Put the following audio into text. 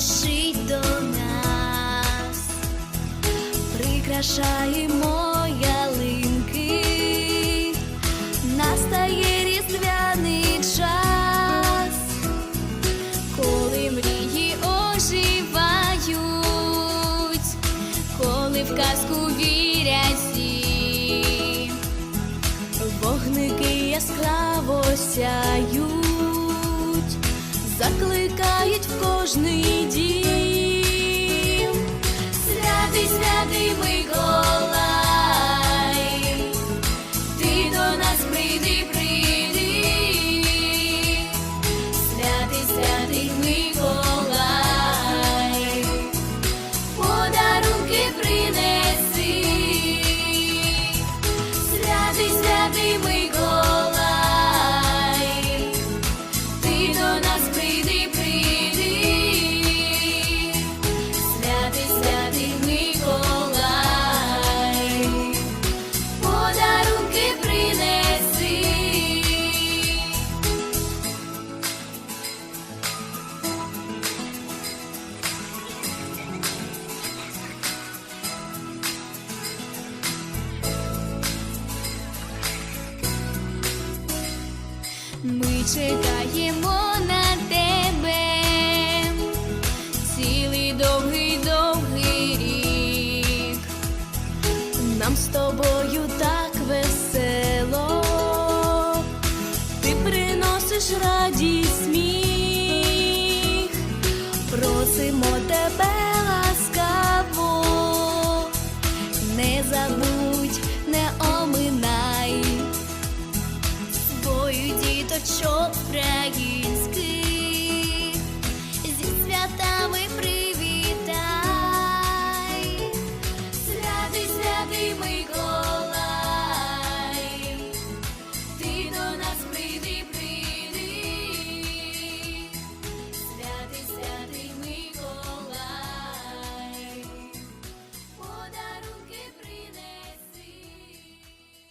спішить до нас, прикрашаємо ялинки, настає різдвяний час, коли мрії оживають, коли в казку вірять всі, вогники яскраво сяють закликають в кожний дім. Святий, святий Миколай, ти до нас прийди, прийди, святий, святий Миколай, подарунки принеси, святий, святий Миколай, ти до Ми чекаємо на тебе. Цілий довгий довгий рік. Нам з тобою так весело, ти приносиш радість сміх, просимо とちょっとプレイ